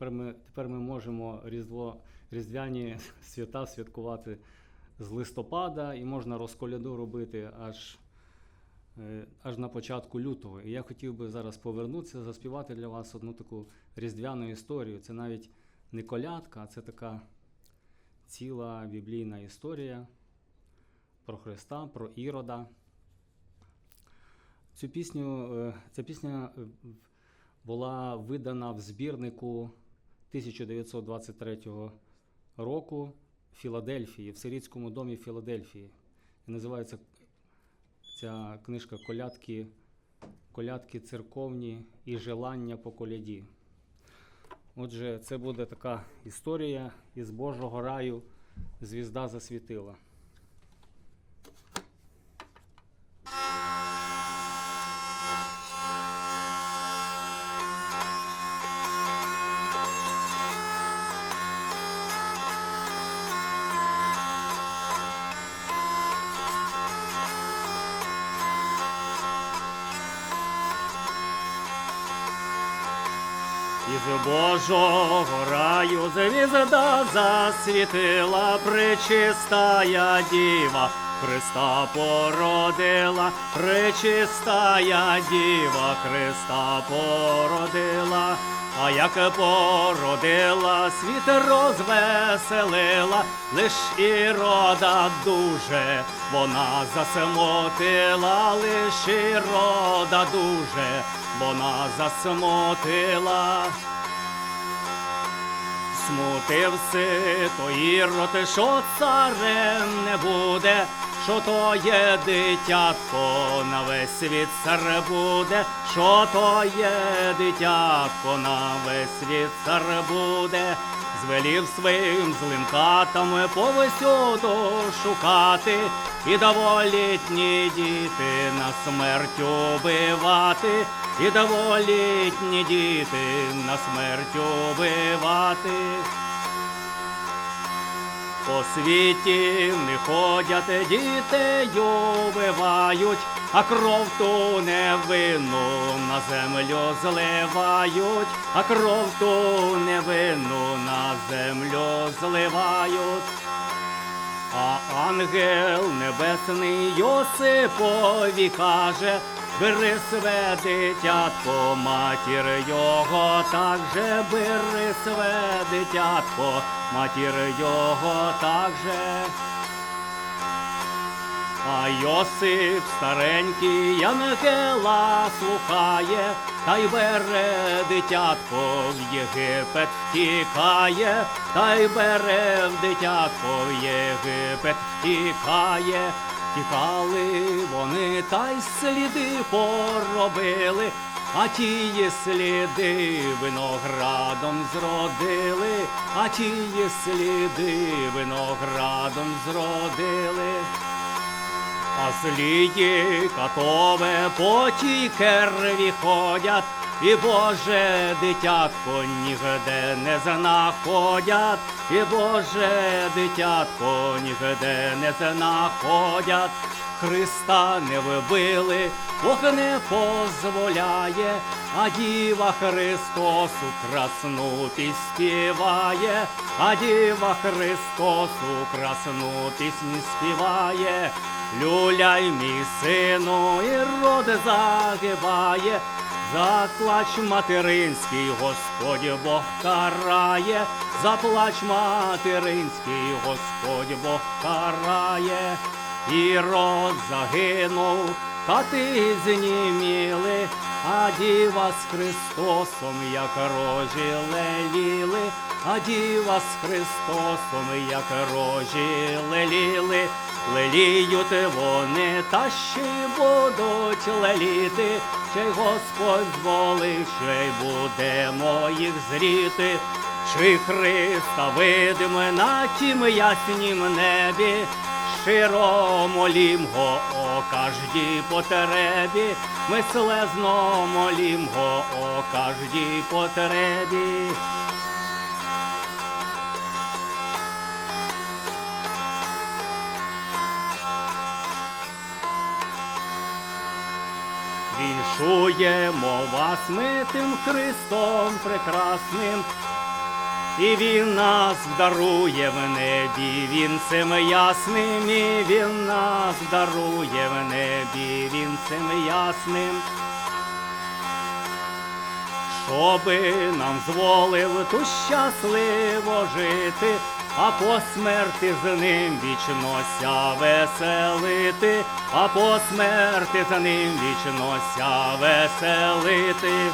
Тепер ми, тепер ми можемо Різдво, Різдвяні свята святкувати з листопада і можна розколяду робити аж, е, аж на початку лютого. І я хотів би зараз повернутися, заспівати для вас одну таку різдвяну історію. Це навіть не колядка, а це така ціла біблійна історія про Христа, про Ірода. Цю пісню, е, ця пісня е, була видана в збірнику 1923 року в Філадельфії, в Сирійському домі Філадельфії. І називається ця книжка Колядки, колядки церковні і желання по коляді. Отже, це буде така історія із Божого раю звізда засвітила. Із Божого раю звізда засвітила пречистая діва, Христа породила, пречистая діва, Христа породила, а як породила, світ розвеселила, лиш ірода дуже, вона засмотила, лиш ірода дуже, вона засмотила. Смутився то ірод, що царем не буде, що то є дитятко, на весь світ цар буде, що то є дитятко, на весь світ цар буде, звелів своїм злим катам повсюду шукати і доволітні діти на смерть убивати, і доволітні діти на смерть убивати. По світі не ходять, дітей убивають, а кров ту невинну на землю зливають, а кров ту невинну на землю зливають. А ангел небесний Йосипові каже, бери све дитятко, матір його, так же бери све дитятко, матір його так же. А Йосип старенький ангела слухає, та й бере дитятко в Єгипет втікає, та й бере в дитятко в Єгипет втікає. Тікали вони, та й сліди поробили, а тії сліди виноградом зродили, а тії сліди виноградом зродили. А злії катове по тій керві ходять, і Боже дитятко нігде не знаходять, і Боже дитятко нігде не знаходять. Христа не вбили, Бог не позволяє, а діва Христосу красну співає, а діва Христосу красну пісню співає. Люляй, мій сину, і род загибає, заплач материнський, Господь Бог карає, заплач материнський, Господь Бог карає, і род загинув, кати зніміли, а діва з Христосом, як рожі леліли, а діва з Христосом, як рожі леліли. Леліють вони, та ще й будуть леліти, й Господь зволив, ще й будемо їх зріти, чи Христа видиме на тім яснім небі, щиро молім го о кожній потребі, ми слезно молім го о кожній потребі. Віншуємо вас ми тим Христом прекрасним, І він нас вдарує в небі, вінцем ясним, і він нас вдарує в небі, вінцем ясним. Щоби нам зволив тут щасливо жити, а по смерти з ним вічно ся веселити, а по смерти з ним вічно ся веселити.